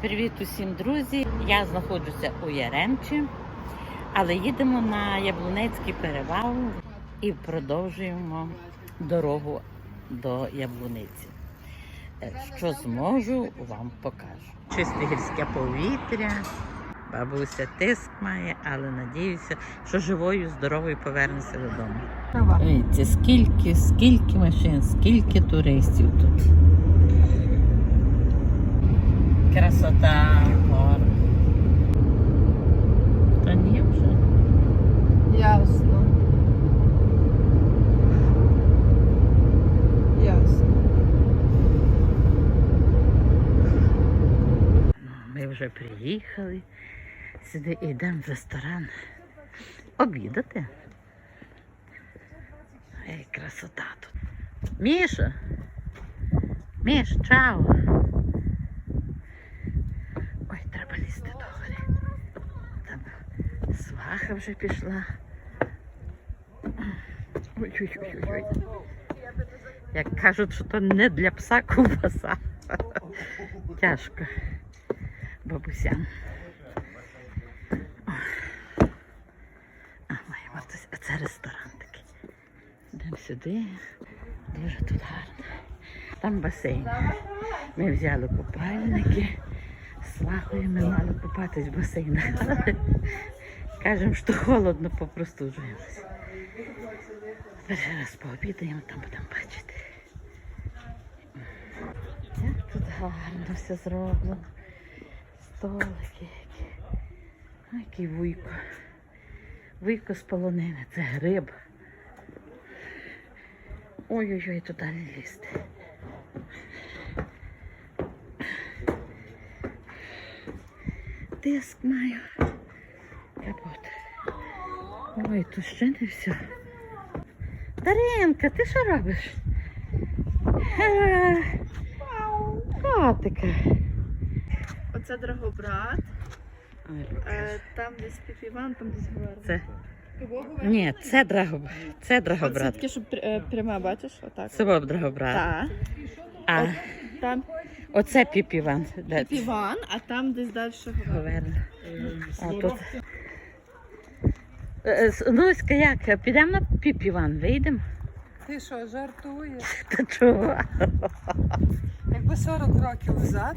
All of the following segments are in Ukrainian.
Привіт усім, друзі! Я знаходжуся у Яремчі, але їдемо на Яблунецький перевал і продовжуємо дорогу до Яблуниці. Е, Що зможу, вам покажу. Чисте гірське повітря, бабуся тиск має, але надіюся, що живою, здоровою повернуся додому. Дивіться, скільки, скільки машин, скільки туристів тут. Красота, гор. Та ні вже. Ясно. Ясно. Ми вже приїхали. Сюди йдемо в ресторан. Обідати. Ей, красота тут. Міша! Міш, чао! Ой, треба лізти до гори. Там сваха вже пішла. Ой-ой-ой. Як кажуть, що то не для пса ковбаса. Тяжко бабусям. А, моя а це ресторан такий. Йдемо сюди. Дуже тут гарно. Там басейн. Ми взяли купальники. З Лахою ми мали купатись в басейнах. Кажемо, що холодно, попростужуємося. Перший раз пообідаємо, там будемо бачити. Як тут гарно все зроблено. Столики які. Ой, який вуйко. Вуйко з полонини. Це гриб. Ой-ой-ой, туди не лізти. Тиск маю. Капот. Ой, тут ще не все. Даринка, ти що робиш? Котика. Оце Драгобрат. Е, там десь Піпіван, там десь Гварда. Це. Ні, це драгоб. Це Оце драгобрат. таке, що пр- е, бачиш? Отак. Це був драгобрат. Так. А Там оце піпіван. Де це? Піпіван, а там десь далі. Говерна. О, тут. Е, Луська, як? Підемо на піпіван, вийдемо? Ти що, жартуєш? Та чого? Якби 40 років назад,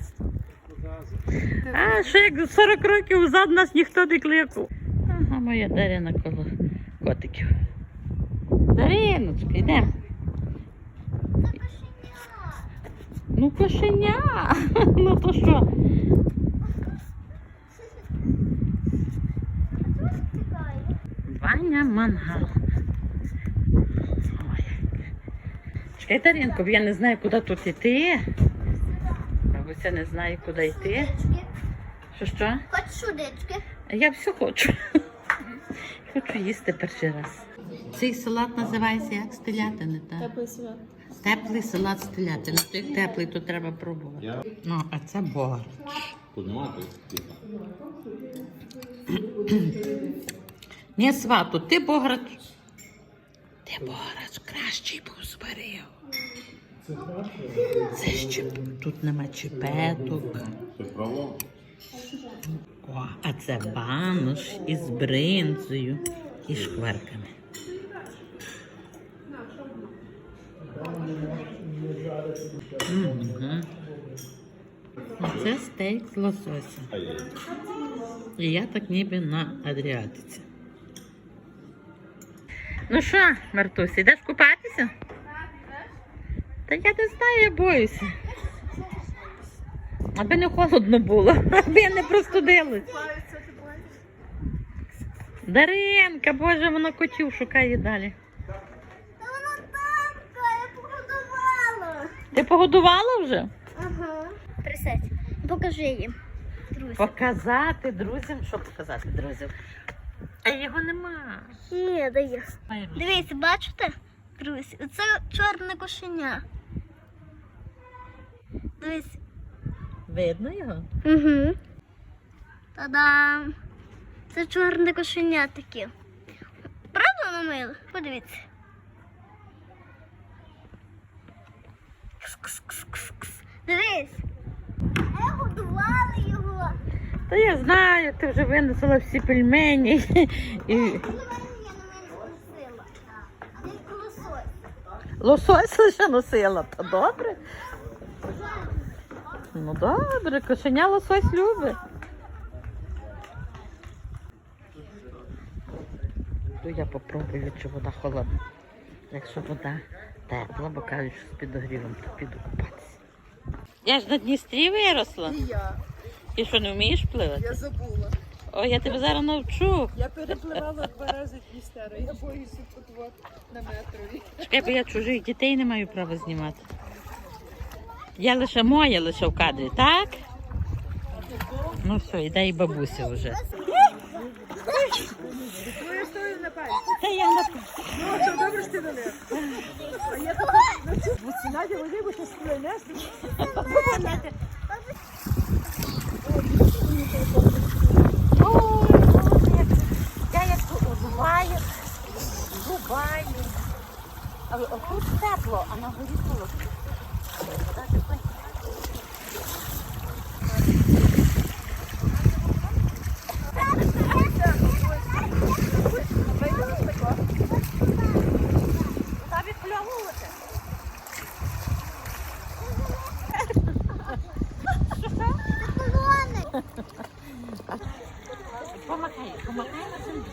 А що як 40 років назад нас ніхто не кликав. Ага, моя Дарина коло котиків. Дариночка, йдемо. Ну, кошеня. Ну то що? Ваня мангал. Ой. Чекай, Даринко, бо я не знаю, куди тут йти. Бабуся не знає, куди йти. Що що? Хоч шудечки. Я все хочу. Хочу їсти перший раз. Цей салат називається як стелятини, так? Теплий свят. Теплий салат стелятини. То як теплий, то треба пробувати. Ну, а це борщ. Поднимати. Ні, свату, ти бограч. Ти бограч кращий був зварив. Це ще тут нема чіпеток. О, а це банош із бринзою і шкварками. Це стейк з лосося. І я так ніби на Адріатиці. Ну що, Мартусь, йдеш купатися? Та я не знаю, я боюся. Аби не холодно було, аби я не простудилась. Даринка, боже, вона котів шукає далі. Та вона танка, я погодувала. Ти погодувала вже? Ага. Присядь, покажи їм. Друзі. Показати друзям, що показати друзям. А його нема. Є. Ай, Русь. Дивіться, бачите? Друзі, це чорне кошеня. Дивись. Видно його? Угу. Та-дам! Це чорне кошеня таке. Правда намили? Подивіться. Кс-кс-кс-кс-кс. Дивись. Я годувала його. Та я знаю, ти вже винесла всі пельмені. І лосось лише носила, то добре. Ну добре, кошеня лосось любить. То я попробую, чи вода холодна. Якщо вода тепла, бо кажуть, що з підогрівом, то піду купатися. Я ж на Дністрі виросла. І я. І що, не вмієш пливати? Я забула. О, я тебе зараз навчу. Я перепливала два рази Дністера. Я боюся тут от на метрові. Чекай, бо я чужих дітей не маю права знімати. Я лише моя, лише в кадрі, так? Ну все, іде і бабуся вже. Ну я на пальці. Та я на Ну, то добре, що ти. А я тут на цю Надя, вони бо щось принесли. Ой, Боже, я як зубаю, зубаю. А тут тепло, а на горі холодно. Та відпльовувати. Колони. Помахай, помахай на землю.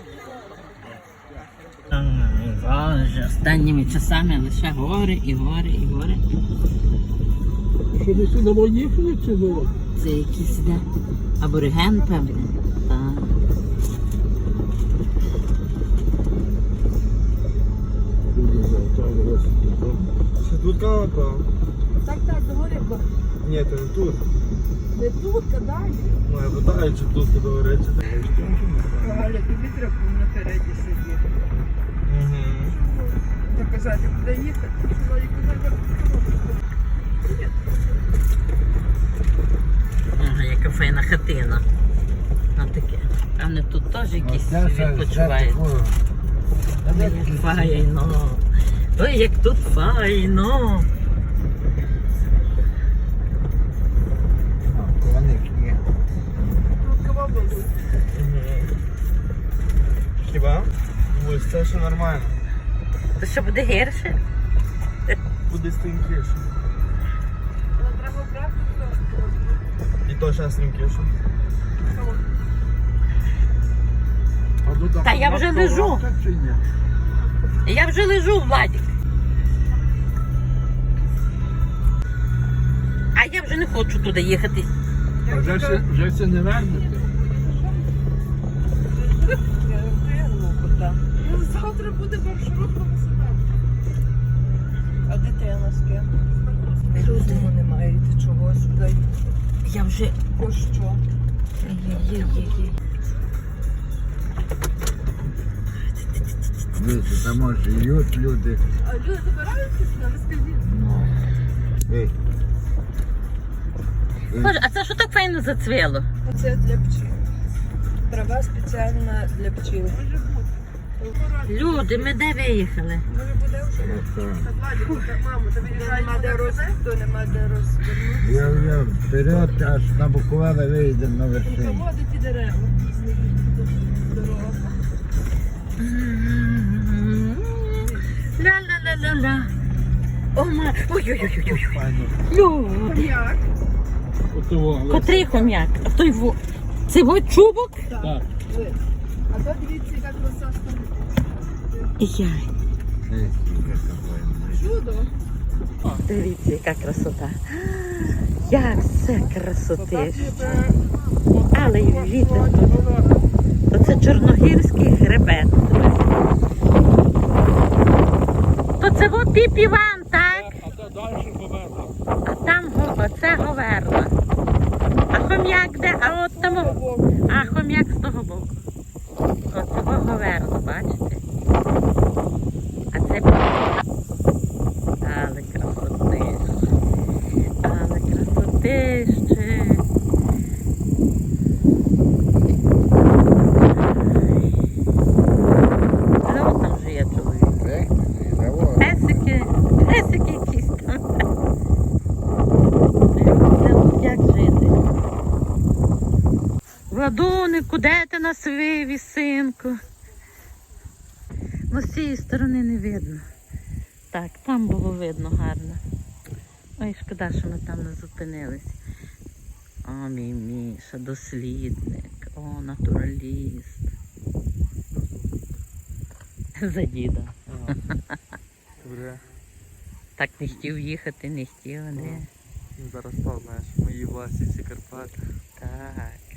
Боже, останніми часами лише гори і гори і гори. Що ви сюди поїхали чи було? Це якийсь іде абориген, певне. Так. Це тут кава? Так, так, говори, бо Ні, це не тут. не тут, а далі. Ну, я питаю, чи тут до речі. Галя, тобі треба напереді сидіти. Угу. Показати, куди їхати. Ага, яка файна хатина. А таке. А вони тут теж якісь відпочивають. Ой, як файно. Ой, як тут файно. Хіба? Ось це ще нормально. То що буде гірше? Буде стрімкіше. Але треба брати І то ще стрімкіше. Та я вже лежу. Я вже лежу, Владик. А я вже не хочу туди їхати. Вже все, вже все не вернете. Ну, завтра буде маршрут велосипед. А дитина з ким? Розуму немає, ти чого сюди? Я вже. Про що? Є-є-є-є. Дивіться, там живуть люди. А люди забираються сюди, розкажіть. Ну. Ей, Боже, а це що так файно зацвіло? Оце для пчіл. Трава спеціальна для пчіл. Люди, ми де виїхали? Може буде вже? Мамо, тобі нема де роз... то нема де розвернути. Я я вперед, аж на Буковеле виїдемо на вершину. Ля-ля-ля-ля-ля. О, ма... Ой-ой-ой-ой. Люди. Котрий хом'як? А той во... Це во чубок? Так. А то дивіться, яка краса стоїть. Я. Дивіться, яка красота. Як все красотище. Але й вітер тут. То чорногірський хребет. То це во піп Іван, так? А це там го- оце говерла. А хом'як де? А от там. А хом'як з того боку. Оце во говерла, бачите? А це Але красотище. Але красотище. Ну, там же є чоловік. Ей, і завод. Песики, песики якісь там. Люди, ну як жити? Владунику, де ти нас вивіз, синку? Ну, з цієї сторони не видно. Так, там було видно гарно. Ой, шкода, що ми там не зупинились. О, мій Міша, дослідник, о, натураліст. За діда. Добре. Так не хотів їхати, не хотів, не. Він зараз став, знаєш, мої власні ці Карпати. Так.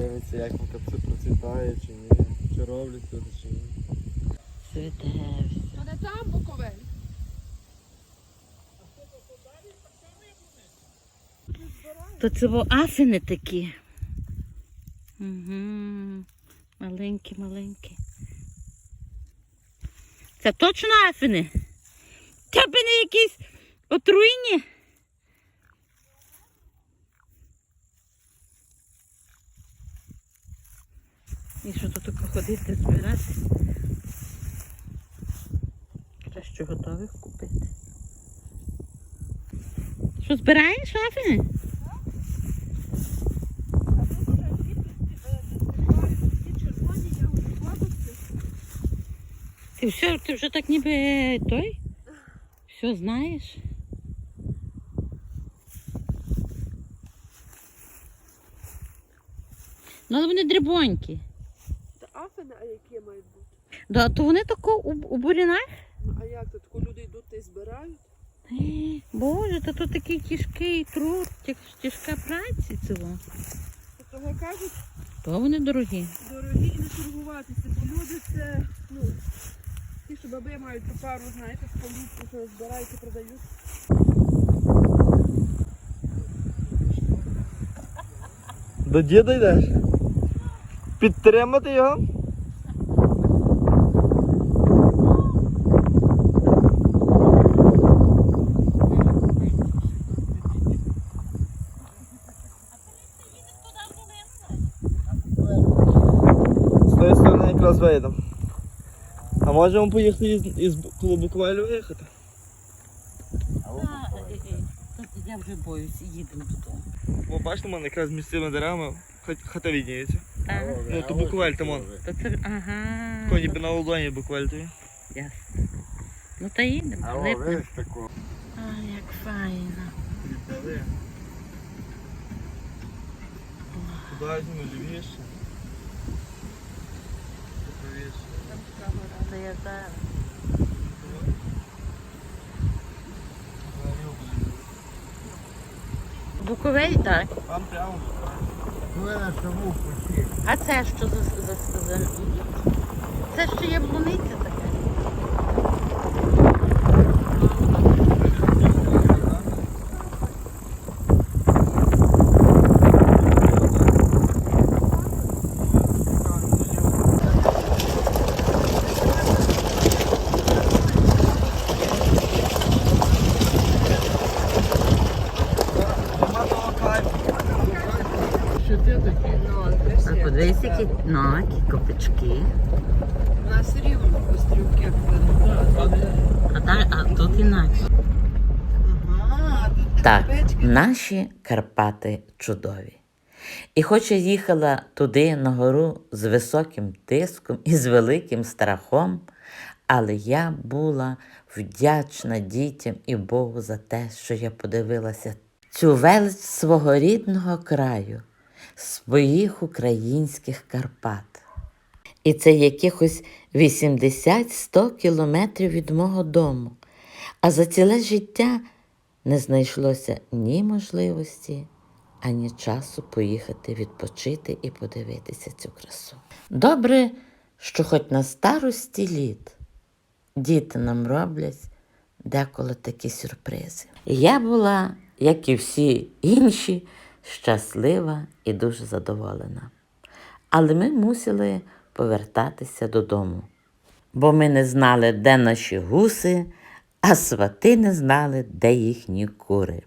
Дивиться, як це процвітає чи ні. Чи роблять тут, чи ні. Світевся. А не там Буковель? То це афіни такі. Угу. Маленькі, маленькі. Це точно афіни? Тебе не якісь отруйні? І що тут ходити, збирати? Краще готових купити. Що збираєш афіни? Ти все, ти вже так ніби той? Все знаєш? Ну, але вони дрібонькі. Та а які мають бути? Да, то вони тако у, у бурінах? Ну, а як то тако люди йдуть та й збирають? Е, Боже, та тут такий тяжкий труд, тяж- тяжка праця цього. То того кажуть, То вони дорогі. дорогі і не торгуватися, бо люди це, ну, ті, що баби мають ту пару, знаєте, з політку, що збирають і продають. До діда йдеш? Підтримати його? сторони якраз вийдемо. А можемо поїхати із, із клубу Ковалю виїхати? Я вже боюсь, їдемо додому. Бо бачите, в мене якраз між цими деревами хат- хата відніється. Так? Ну, то буквально там он. То це, ага. Коні би на ладоні буквально тобі. Ясно. Ну та їдемо. А о, Липне. видиш таку. А, як файно. Куди візьмемо лівіше? Це я зараз. Буковель, так. Там прямо. Що. А це що за, за, за... Це ще яблуниця така. Що ти такий? Ну, А які ну, які копички. У нас рівно пострілки. А, та, а тут інакше. Ага, тут Так, наші Карпати чудові. І хоч я їхала туди на гору з високим тиском і з великим страхом, але я була вдячна дітям і Богу за те, що я подивилася цю велич свого рідного краю, своїх українських Карпат. І це якихось 80-100 кілометрів від мого дому. А за ціле життя не знайшлося ні можливості, ані часу поїхати відпочити і подивитися цю красу. Добре, що хоч на старості літ діти нам роблять деколи такі сюрпризи. Я була, як і всі інші, щаслива і дуже задоволена. Але ми мусили повертатися додому, бо ми не знали, де наші гуси, а свати не знали, де їхні кури.